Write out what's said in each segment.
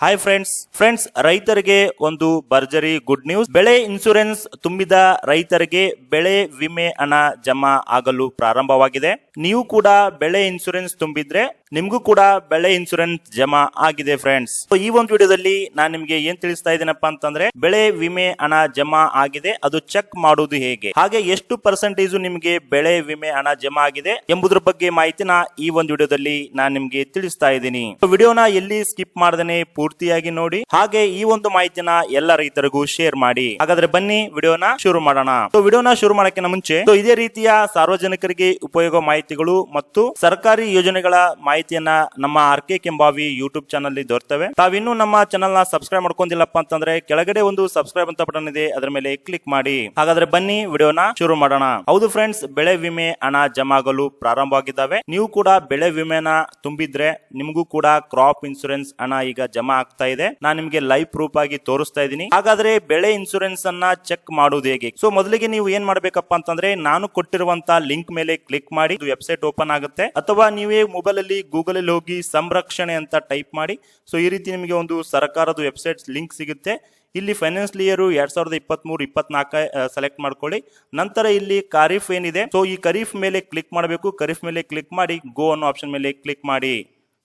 Hi friends friends ರೈತರಿಗೆ ಒಂದು ಭರ್ಜರಿ ಗುಡ್ ನ್ಯೂಸ್ ಬೆಳೆ ಇನ್ಸೂರೆನ್ಸ್ ತುಂಬಿದ ರೈತರಿಗೆ ಬೆಳೆ ವಿಮೆ ಹಣ ಜಮಾ ಆಗಲು ಪ್ರಾರಂಭವಾಗಿದೆ. ನೀವು ಕೂಡ ಬೆಳೆ ಇನ್ಸೂರೆನ್ಸ್ ತುಂಬಿದ್ರೆ ನಿಮ್ಗೂ ಕೂಡ ಬೆಳೆ ಇನ್ಸೂರೆನ್ಸ್ ಜಮಾ ಆಗಿದೆ ಫ್ರೆಂಡ್ಸ್ ಈ ಒಂದು ವಿಡಿಯೋದಲ್ಲಿ ನಾನು ನಿಮ್ಗೆ ಏನ್ ತಿಳಿಸ್ತಾ ಇದ್ದೀನಪ್ಪ ಅಂತಂದ್ರೆ, ಬೆಳೆ ವಿಮೆ ಹಣ ಜಮಾ ಆಗಿದೆ, ಅದು ಚೆಕ್ ಮಾಡುವುದು ಹೇಗೆ? ಹಾಗೆ ಎಷ್ಟು ಪರ್ಸೆಂಟೇಜ್ ನಿಮ್ಗೆ ಬೆಳೆ ವಿಮೆ ಹಣ ಜಮಾ ಆಗಿದೆ ಎಂಬುದ್ರ ಬಗ್ಗೆ ಮಾಹಿತಿನ ಈ ಒಂದು ವಿಡಿಯೋದಲ್ಲಿ ನಾನು ನಿಮ್ಗೆ ತಿಳಿಸ್ತಾ ಇದ್ದೀನಿ. ವಿಡಿಯೋನ ಎಲ್ಲಿ ಸ್ಕಿಪ್ ಮಾಡದೇನೆ ಪೂರ್ತಿಯಾಗಿ ನೋಡಿ, ಹಾಗೆ ಈ ಒಂದು ಮಾಹಿತಿನ ಎಲ್ಲ ರೈತರಿಗೂ ಶೇರ್ ಮಾಡಿ. ಹಾಗಾದ್ರೆ ಬನ್ನಿ ವಿಡಿಯೋನ ಶುರು ಮಾಡೋಣ. ವಿಡಿಯೋನ ಶುರು ಮಾಡಕ್ಕಿಂತ ಮುಂಚೆ ಇದೇ ರೀತಿಯ ಸಾರ್ವಜನಿಕರಿಗೆ ಉಪಯೋಗ ಮಾಹಿತಿಗಳು ಮತ್ತು ಸರ್ಕಾರಿ ಯೋಜನೆಗಳ ಮಾಹಿತಿಯನ್ನ ನಮ್ಮ R K Kembhavi YouTube channel ದೊರೆತವೆ. ತಾವಿನ್ನು ನಮ್ಮ ಚಾನಲ್ನ ಸಬ್ಸ್ಕ್ರೈಬ್ ಮಾಡ್ಕೊಂಡಿಲ್ಲಪ್ಪ ಅಂತಂದ್ರೆ ಕೆಳಗಡೆ ಒಂದು ಸಬ್ಸ್ಕ್ರೈಬ್ ಅಂತ ಬಟನ್ ಇದೆ, ಅದರ ಮೇಲೆ ಕ್ಲಿಕ್ ಮಾಡಿ. ಹಾಗಾದ್ರೆ ಬನ್ನಿ ವಿಡಿಯೋನ ಶುರು ಮಾಡೋಣ. ಹೌದು ಫ್ರೆಂಡ್ಸ್, ಬೆಳೆ ವಿಮೆ ಹಣ ಜಮಾಗಲು ಪ್ರಾರಂಭವಾಗಿದ್ದಾವೆ ನೀವು ಕೂಡ ಬೆಳೆ ವಿಮೆನ ತುಂಬಿದ್ರೆ ನಿಮಗೂ ಕೂಡ ಕ್ರಾಪ್ ಇನ್ಸೂರೆನ್ಸ್ ಹಣ ಈಗ ಜಮಾ ಆಗ್ತಾ ಇದೆ. ನಾನು ನಿಮಗೆ ಲೈವ್ ಪ್ರೂಫ್ ಆಗಿ ತೋರಿಸ್ತಾ ಇದ್ದೀನಿ. ಹಾಗಾದ್ರೆ ಬೆಳೆ ಇನ್ಸೂರೆನ್ಸ್ ಅನ್ನ ಚೆಕ್ ಮಾಡುವುದು ಹೇಗೆ? ಸೊ ಮೊದಲಿಗೆ ನೀವು ಏನ್ ಮಾಡ್ಬೇಕಪ್ಪ ಅಂತಂದ್ರೆ, ನಾನು ಕೊಟ್ಟಿರುವಂತ ಲಿಂಕ್ ಮೇಲೆ ಕ್ಲಿಕ್ ಮಾಡಿ. ವೆಬ್ಸೈಟ್ ಓಪನ್ ಆಗುತ್ತೆ. ಅಥವಾ ನೀವೇ ಮೊಬೈಲ್ ಅಲ್ಲಿ ಗೂಗಲ್ ಅಲ್ಲಿ ಹೋಗಿ ಸಂರಕ್ಷಣೆ ಅಂತ ಟೈಪ್ ಮಾಡಿ. ಸೊ ಈ ರೀತಿ ನಿಮಗೆ ಒಂದು ಸರ್ಕಾರದ ವೆಬ್ಸೈಟ್ ಲಿಂಕ್ ಸಿಗುತ್ತೆ. ಇಲ್ಲಿ ಫೈನಾನ್ಸ್ ಇಯರ್ ಎರಡ್ ಸಾವಿರದ ಇಪ್ಪತ್ತ್ ಮೂರು ಇಪ್ಪತ್ನಾಲ್ಕ ಸೆಲೆಕ್ಟ್ ಮಾಡ್ಕೊಳ್ಳಿ. ನಂತರ ಇಲ್ಲಿ ಖರೀಫ್ ಏನಿದೆ? ಸೊ ಈ ಖರೀಫ್ ಮೇಲೆ ಕ್ಲಿಕ್ ಮಾಡಬೇಕು. ಖರೀಫ್ ಮೇಲೆ ಕ್ಲಿಕ್ ಮಾಡಿ ಗೋ ಅನ್ನೋ ಆಪ್ಷನ್ ಮೇಲೆ ಕ್ಲಿಕ್ ಮಾಡಿ.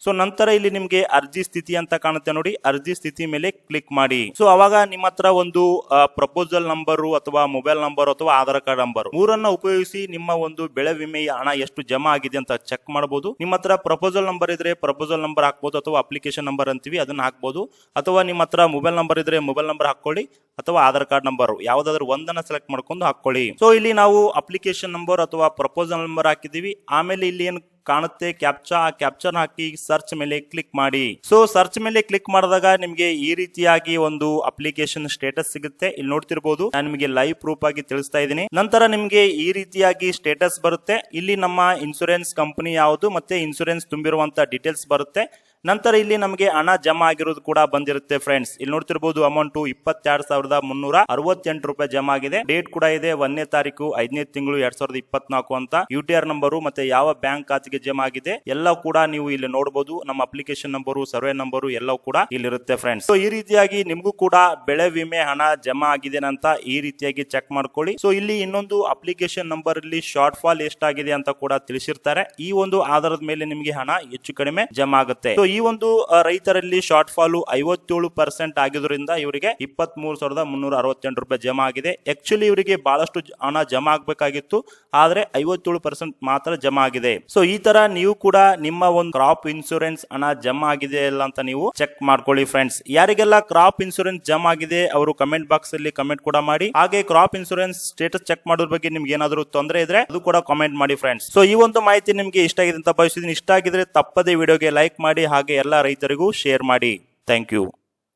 ಸೊ ನಂತರ ಇಲ್ಲಿ ನಿಮಗೆ ಅರ್ಜಿ ಸ್ಥಿತಿ ಅಂತ ಕಾಣುತ್ತೆ ನೋಡಿ. ಅರ್ಜಿ ಸ್ಥಿತಿ ಮೇಲೆ ಕ್ಲಿಕ್ ಮಾಡಿ. ಸೊ ಅವಾಗ ನಿಮ್ಮ ಹತ್ರ ಒಂದು ಪ್ರಪೋಸಲ್ ನಂಬರ್ ಅಥವಾ ಮೊಬೈಲ್ ನಂಬರ್ ಅಥವಾ ಆಧಾರ್ ಕಾರ್ಡ್ ನಂಬರ್ ಮೂರನ್ನ ಉಪಯೋಗಿಸಿ ನಿಮ್ಮ ಒಂದು ಬೆಳೆ ವಿಮೆಯ ಹಣ ಎಷ್ಟು ಜಮಾ ಆಗಿದೆ ಅಂತ ಚೆಕ್ ಮಾಡಬಹುದು ನಿಮ್ಮ ಹತ್ರ ಪ್ರಪೋಸಲ್ ನಂಬರ್ ಇದ್ರೆ ಪ್ರಪೋಸಲ್ ನಂಬರ್ ಹಾಕ್ಬೋದು ಅಥವಾ ಅಪ್ಲಿಕೇಶನ್ ನಂಬರ್ ಅಂತೀವಿ, ಅದನ್ನ ಹಾಕ್ಬೋದು. ಅಥವಾ ನಿಮ್ಮ ಹತ್ರ ಮೊಬೈಲ್ ನಂಬರ್ ಇದ್ರೆ ಮೊಬೈಲ್ ನಂಬರ್ ಹಾಕೊಳ್ಳಿ ಅಥವಾ ಆಧಾರ್ ಕಾರ್ಡ್ ನಂಬರ್ ಯಾವ್ದಾದ್ರು ಒಂದನ್ನ ಸೆಲೆಕ್ಟ್ ಮಾಡ್ಕೊಂಡು ಹಾಕೊಳ್ಳಿ ಸೊ ಇಲ್ಲಿ ನಾವು ಅಪ್ಲಿಕೇಶನ್ ನಂಬರ್ ಅಥವಾ ಪ್ರಪೋಸಲ್ ನಂಬರ್ ಹಾಕಿದೀವಿ ಆಮೇಲೆ ಇಲ್ಲಿ ಏನು ಕಾಣುತ್ತೆ ಕ್ಯಾಪ್ಚಾ ಆ ಕ್ಯಾಪ್ಚರ್ ಹಾಕಿ ಸರ್ಚ್ ಮೇಲೆ ಕ್ಲಿಕ್ ಮಾಡಿ. ಸೊ ಸರ್ಚ್ ಮೇಲೆ ಕ್ಲಿಕ್ ಮಾಡಿದಾಗ ನಿಮಗೆ ಈ ರೀತಿಯಾಗಿ ಒಂದು ಅಪ್ಲಿಕೇಶನ್ ಸ್ಟೇಟಸ್ ಸಿಗುತ್ತೆ. ಇಲ್ಲಿ ನೋಡ್ತಿರ್ಬೋದು, ನಾನು ನಿಮಗೆ ಲೈವ್ ಪ್ರೂಫ್ ಆಗಿ ತಿಳಿಸ್ತಾ ಇದ್ದೀನಿ. ನಂತರ ನಿಮಗೆ ಈ ರೀತಿಯಾಗಿ ಸ್ಟೇಟಸ್ ಬರುತ್ತೆ. ಇಲ್ಲಿ ನಮ್ಮ ಇನ್ಸೂರೆನ್ಸ್ ಕಂಪನಿ ಯಾವುದು, ಮತ್ತೆ ಇನ್ಸೂರೆನ್ಸ್ ತುಂಬಿರುವಂತಹ ಡೀಟೇಲ್ಸ್ ಬರುತ್ತೆ. ನಂತರ ಇಲ್ಲಿ ನಮಗೆ ಹಣ ಜಮಾ ಆಗಿರೋದು ಕೂಡ ಬಂದಿರುತ್ತೆ ಫ್ರೆಂಡ್ಸ್ ಇಲ್ಲಿ ನೋಡ್ತಿರ್ಬೋದು ಅಮೌಂಟ್ ಇಪ್ಪತ್ತೆರಡು ಸಾವಿರದ ಮುನ್ನೂರ ಅರವತ್ತೆಂಟು ರೂಪಾಯಿ ಜಮಾ ಆಗಿದೆ. ಡೇಟ್ ಕೂಡ ಇದೆ ಒಂದನೇ ತಾರೀಕು, ಐದನೇ ತಿಂಗಳು ಎರಡ್ ಸಾವಿರದ ಇಪ್ಪತ್ನಾಲ್ಕು ಅಂತ. ಯು ಟಿ ಆರ್ ನಂಬರು ಮತ್ತೆ ಯಾವ ಬ್ಯಾಂಕ್ ಖಾತೆಗೆ ಜಮಾ ಆಗಿದೆ ಎಲ್ಲ ಕೂಡ ನೀವು ಇಲ್ಲಿ ನೋಡಬಹುದು ನಮ್ಮ ಅಪ್ಲಿಕೇಶನ್ ನಂಬರು ಸರ್ವೆ ನಂಬರು ಎಲ್ಲವೂ ಕೂಡ ಇಲ್ಲಿರುತ್ತೆ ಫ್ರೆಂಡ್ಸ್ ಸೊ ಈ ರೀತಿಯಾಗಿ ನಿಮಗೂ ಕೂಡ ಬೆಳೆ ವಿಮೆ ಹಣ ಜಮಾ ಆಗಿದೆ ಅಂತ ಈ ರೀತಿಯಾಗಿ ಚೆಕ್ ಮಾಡ್ಕೊಳ್ಳಿ. ಸೊ ಇಲ್ಲಿ ಇನ್ನೊಂದು ಅಪ್ಲಿಕೇಶನ್ ನಂಬರ್ ಇಲ್ಲಿ ಶಾರ್ಟ್ ಫಾಲ್ ಎಷ್ಟಾಗಿದೆ ಅಂತ ಕೂಡ ತಿಳಿಸಿರ್ತಾರೆ. ಈ ಒಂದು ಆಧಾರದ ಮೇಲೆ ನಿಮಗೆ ಹಣ ಹೆಚ್ಚು ಕಡಿಮೆ ಜಮಾ ಆಗುತ್ತೆ. ಸೊ ಈ ಒಂದು ರೈತರಲ್ಲಿ ಶಾರ್ಟ್ ಫಾಲು ಐವತ್ತೇಳು ಪರ್ಸೆಂಟ್ ಆಗಿದ್ರಿಂದ ಇವರಿಗೆ ಇಪ್ಪತ್ತ್ ಮೂರು ಸಾವಿರದ ಮುನ್ನೂರ ಅರವತ್ತೆಂಟು ರೂಪಾಯಿ ಜಮಾ ಆಗಿದೆ. ಆಕ್ಚುಲಿ ಇವರಿಗೆ ಬಹಳಷ್ಟು ಹಣ ಜಮಾ ಆಗಬೇಕಾಗಿತ್ತು. ಆದ್ರೆ ಐವತ್ತೇಳು ಪರ್ಸೆಂಟ್ ಮಾತ್ರ ಜಮಾ ಆಗಿದೆ. ಸೊ ಈ ತರ ನೀವು ಕೂಡ ನಿಮ್ಮ ಒಂದು ಕ್ರಾಪ್ ಇನ್ಸೂರೆನ್ಸ್ ಹಣ ಜಮಾ ಆಗಿದೆ ಇಲ್ಲ ಅಂತ ನೀವು ಚೆಕ್ ಮಾಡ್ಕೊಳ್ಳಿ ಫ್ರೆಂಡ್ಸ್ ಯಾರಿಗೆಲ್ಲ ಕ್ರಾಪ್ ಇನ್ಸೂರೆನ್ಸ್ ಜಮಾ ಆಗಿದೆ ಅವರು ಕಮೆಂಟ್ ಬಾಕ್ಸ್ ಅಲ್ಲಿ ಕಮೆಂಟ್ ಕೂಡ ಮಾಡಿ. ಹಾಗೆ ಕ್ರಾಪ್ ಇನ್ಸೂರೆನ್ಸ್ ಸ್ಟೇಟಸ್ ಚೆಕ್ ಮಾಡೋದ್ರ ಬಗ್ಗೆ ನಿಮ್ಗೆ ಏನಾದರೂ ತೊಂದರೆ ಇದ್ರೆ ಅದು ಕೂಡ ಕಾಮೆಂಟ್ ಮಾಡಿ ಫ್ರೆಂಡ್ಸ್ ಸೊ ಈ ಒಂದು ಮಾಹಿತಿ ನಿಮ್ಗೆ ಇಷ್ಟ ಆಗಿದೆ ಅಂತ ಭಾವಿಸಿದ್ದೀನಿ ಇಷ್ಟ ಆಗಿದ್ರೆ ತಪ್ಪದೇ ವಿಡಿಯೋಗೆ ಲೈಕ್ ಮಾಡಿ ಹಾಗೆ ಎಲ್ಲ ರೈತರಿಗೂ ಶೇರ್ ಮಾಡಿ. Thank you